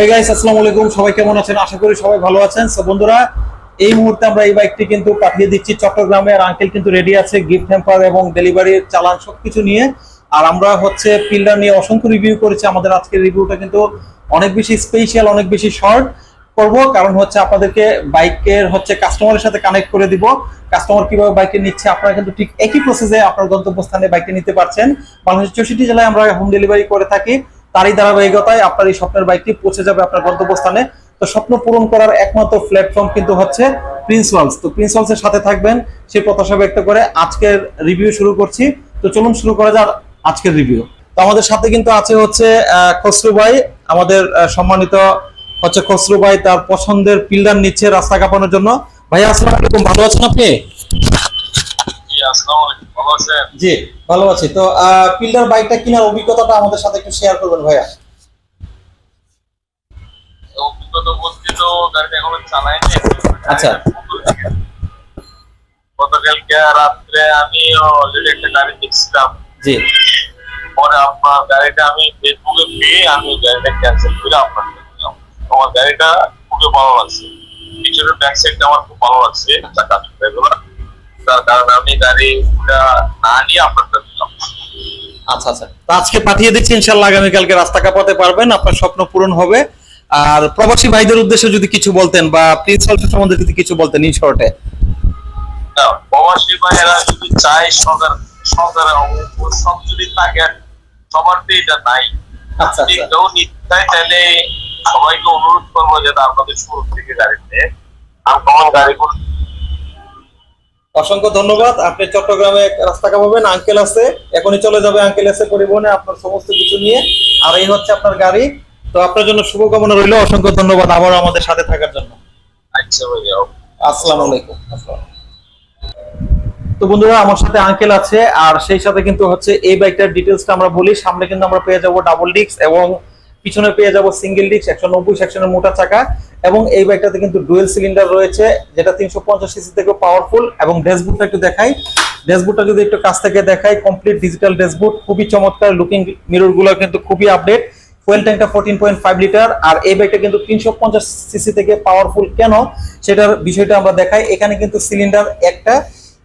এই গাইস আলাইকুম। সবাই কেমন আছেন? আশা করি সবাই ভালো আছেন। এই মুহূর্তে আমরা এই বাইকটি কিন্তু পাঠিয়ে দিচ্ছি আঙ্কেল কিন্তু রেডি আছে গিফট এবং চালান সবকিছু নিয়ে। আর আমরা হচ্ছে নিয়ে অসংখ্য রিভিউ আমাদের আজকের কিন্তু অনেক বেশি স্পেশাল অনেক বেশি শর্ট করব। কারণ হচ্ছে আপনাদেরকে বাইকের হচ্ছে কাস্টমারের সাথে কানেক্ট করে দিব। কাস্টমার কীভাবে বাইকে নিচ্ছে, আপনারা কিন্তু ঠিক একই প্রসেসে আপনার গন্তব্যস্থানে বাইকে নিতে পারছেন। বাংলাদেশের চৌষট্টি জেলায় আমরা হোম ডেলিভারি করে থাকি। তারই ধারাবাহিকতায় আপনার এই স্বপ্নের বাইকটি পৌঁছে যাবে আপনার গন্তব্যস্থানে। তো স্বপ্ন পূরণ করার একমাত্র প্ল্যাটফর্ম কিন্তু হচ্ছে প্রিন্স ওয়ালস তো প্রিন্স ওয়ালস এর সাথে থাকবেন, সেই প্রত্যাশা ব্যক্ত করে আজকের রিভিউ শুরু করছি। তো চলুন শুরু করা যাক আজকের রিভিউ তো আমাদের সাথে কিন্তু আছে হচ্ছে খসরু ভাই। আমাদের সম্মানিত হচ্ছে খসরু ভাই তার পছন্দের পিল্ডার নিচ্ছে রাস্তা কাঁপানোর জন্য। ভাই আসসালামু আলাইকুম। ভালো আছেন আপনি? জি, ভালো আছি। তো পিল্ডার বাইকটা কেনার অভিজ্ঞতাটা আমাদের সাথে একটু শেয়ার করবেন ভাইয়া। অভিজ্ঞতা বলতে তো গাড়িটা এখনও চালাইনি। আচ্ছা। গতকালকে রাত্রে আমি অলরেডি একটা গাড়ি দেখছিলাম। জি। পরে আপনার গাড়িটা আমি ফেসবুকে পেয়ে আমি গাড়িটা ক্যান্সেল করে আপনার আমার গাড়িটা খুবই ভালো লাগছে। পিছনের ব্যাক সাইডটা আমার খুব ভালো লাগছে। চাকা না নিয়ে আচ্ছা আচ্ছা। তো আজকে পাঠিয়ে দিচ্ছি ইনশাল্লাহ আগামীকালকে রাস্তা কাপাতে পারবেন আপনার স্বপ্ন পূরণ হবে। আর প্রবাসী ভাইদের উদ্দেশ্যে যদি কিছু বলতেন বা প্রিন্স সম্বন্ধে যদি কিছু বলতেন ইন শর্টে। প্রবাসী ভাইয়েরা যদি চায় সরকার সরকার অবসর যদি থাকে সবার তো এটা নাই। আচ্ছা, আচ্ছা। কেউ নিতে চায় তাহলে সবাইকে অনুরোধ করব যাতে আপনাদের শুরু থেকে গাড়িতে আর কমন গাড়ি করে অসংখ্য ধন্যবাদ। আপনি চট্টগ্রামে রাস্তা কাপাবেন আঙ্কেল আছে। এখনই চলে যাবে আঙ্কেল আছে পরিবহনে আপনার সমস্ত কিছু নিয়ে। আর এই হচ্ছে আপনার গাড়ি। তো আপনার জন্য শুভকামনা রইল। অসংখ্য ধন্যবাদ আবার আমাদের সাথে থাকার জন্য। আচ্ছা আসসালামু আলাইকুম। তো বন্ধুরা আমার সাথে আঙ্কেল আছে। আর সেই সাথে কিন্তু হচ্ছে এই বাইকটার ডিটেলসটা আমরা বলি। সামনে কিন্তু আমরা পেয়ে যাব ডাবল ডিস্ক এবং পিছনে পেয়ে যাব সিঙ্গেল ডিস্ক একশো নব্বই সেকশনের মোটা চাকা, এবং এই বাইকটাতে কিন্তু ডুয়েল সিলিন্ডার রয়েছে, যেটা তিনশো পঞ্চাশ সিসি থেকে পাওয়ারফুল এবং ড্যাশবোর্ডটা একটু দেখাই। ড্যাশবোর্ডটা যদি একটু কাছ থেকে দেখাই কমপ্লিট ডিজিটাল ড্যাশবোর্ড খুবই চমৎকার লুকিং মিররগুলো কিন্তু খুবই আপডেট ফুয়েল ট্যাঙ্কটা ফোরটিন পয়েন্ট ফাইভ লিটার আর এই বাইকটা কিন্তু তিনশো পঞ্চাশ সিসি থেকে পাওয়ারফুল কেন? সেটার বিষয়টা আমরা দেখাই। এখানে কিন্তু সিলিন্ডার একটা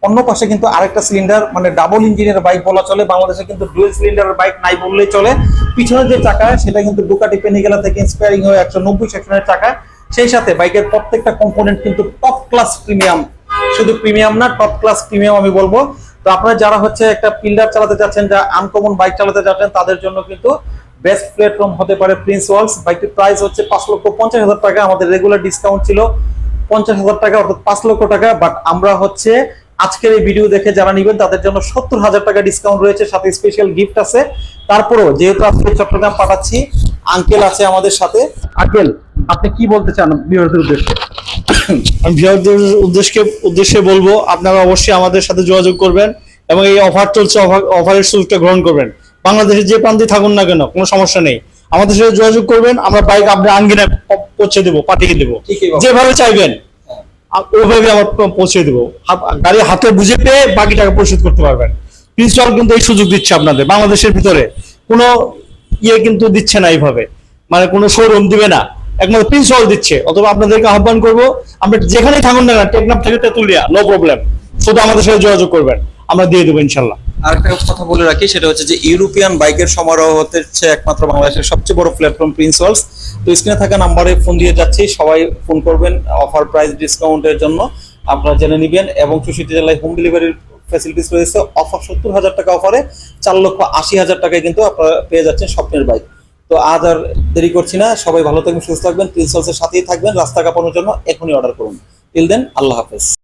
অন্য পাশে কিন্তু আরেকটা সিলিন্ডার মানে ডাবল ইঞ্জিনের বাইক বলা চলে। বাংলাদেশে কিন্তু ডুয়েল সিলিন্ডারের বাইক নাই বললেই চলে। পিছনের যে চাকা সেটা কিন্তু ডুকাটি পেনিগেলা থেকে ইন্সপায়ারিং হয়ে একশো নব্বই সেকশনের চাকা সেই সাথে বাইকের প্রত্যেকটা কম্পোনেন্ট কিন্তু টপ ক্লাস প্রিমিয়াম শুধু প্রিমিয়াম না টপ ক্লাস প্রিমিয়াম আমি বলব। তো আপনারা যারা হচ্ছে একটা পিল্ডার চালাতে চাচ্ছেন যা আনকমন বাইক চালাতে চাচ্ছেন তাদের জন্য কিন্তু বেস্ট প্ল্যাটফর্ম হতে পারে প্রিন্স ওয়ালস বাইকটির প্রাইস হচ্ছে পাঁচ লক্ষ পঞ্চাশ হাজার টাকা। আমাদের রেগুলার ডিসকাউন্ট ছিল পঞ্চাশ হাজার টাকা, অর্থাৎ পাঁচ লক্ষ টাকা। বাট আমরা হচ্ছে আজকের এই ভিডিও দেখে যারা নিবেন তাদের জন্য সত্তর হাজার টাকা ডিসকাউন্ট রয়েছে সাথে স্পেশাল গিফট আছে। তারপরেও যেহেতু আজকে চট্টগ্রাম পাঠাচ্ছি আঙ্কেল আছে আমাদের সাথে। আঙ্কেল আপনি কি বলতে চান বিরোধীর উদ্দেশ্যে? আমি ভিউয়ারদের উদ্দেশ্যে উদ্দেশ্যে বলব আপনারা অবশ্যই আমাদের সাথে যোগাযোগ করবেন এবং এই অফার চলছে অফার অফারের সুযোগটা গ্রহণ করবেন। বাংলাদেশের যে প্রান্তে থাকুন না কেন কোনো সমস্যা নেই। আমাদের সাথে যোগাযোগ করবেন আমরা বাইক আপনার আঙ্গিনায় পৌঁছে দেবো পাঠিয়ে দেবো। যেভাবে চাইবেন। ওইভাবে আমার পৌঁছে দেবো। গাড়ি হাতে বুঝে পেয়ে বাকি টাকা পরিশোধ করতে পারবেন। প্রিন্সিপাল কিন্তু এই সুযোগ দিচ্ছে আপনাদের, বাংলাদেশের ভিতরে। কোনো ইয়ে কিন্তু দিচ্ছে না এইভাবে। মানে কোনো শোরুম দিবে না। একমাত্র প্রিন্সিপাল দিচ্ছে। অথবা আপনাদেরকে আহ্বান করব, আমরা যেখানেই থাকুন না কেন, টেকনাফ থেকে তেতুলিয়া নো প্রবলেম শুধু আমাদের সাথে যোগাযোগ করবেন। আমরা দিয়ে দেবো ইনশাল্লাহ। আরেকটা কথা বলে রাখি, সেটা হচ্ছে যে ইউরোপিয়ান বাইকের সমারোহ হচ্ছে একমাত্র বাংলাদেশের সবচেয়ে বড় প্ল্যাটফর্ম প্রিন্সওয়ালস তো স্ক্রিনে থাকা নাম্বারে ফোন দিয়ে যাচ্ছি, সবাই ফোন করবেন অফার প্রাইস ডিসকাউন্টের জন্য, আপনারা জেনে নেবেন। এবং চৌষট্টি জেলায় হোম ডেলিভারির ফ্যাসিলিটিস রয়েছে, অফার সত্তর হাজার টাকা অফারে, চার লক্ষ আশি হাজার টাকায় কিন্তু আপনারা পেয়ে যাচ্ছেন স্বপ্নের বাইক। তো আজ আর দেরি করছি না, সবাই ভালো থাকবেন, সুস্থ থাকবেন প্রিন্সওয়ালসের সাথেই থাকবেন, রাস্তা কাঁপানোর জন্য এখনই অর্ডার করুন। টিল দেন আল্লাহ হাফেজ।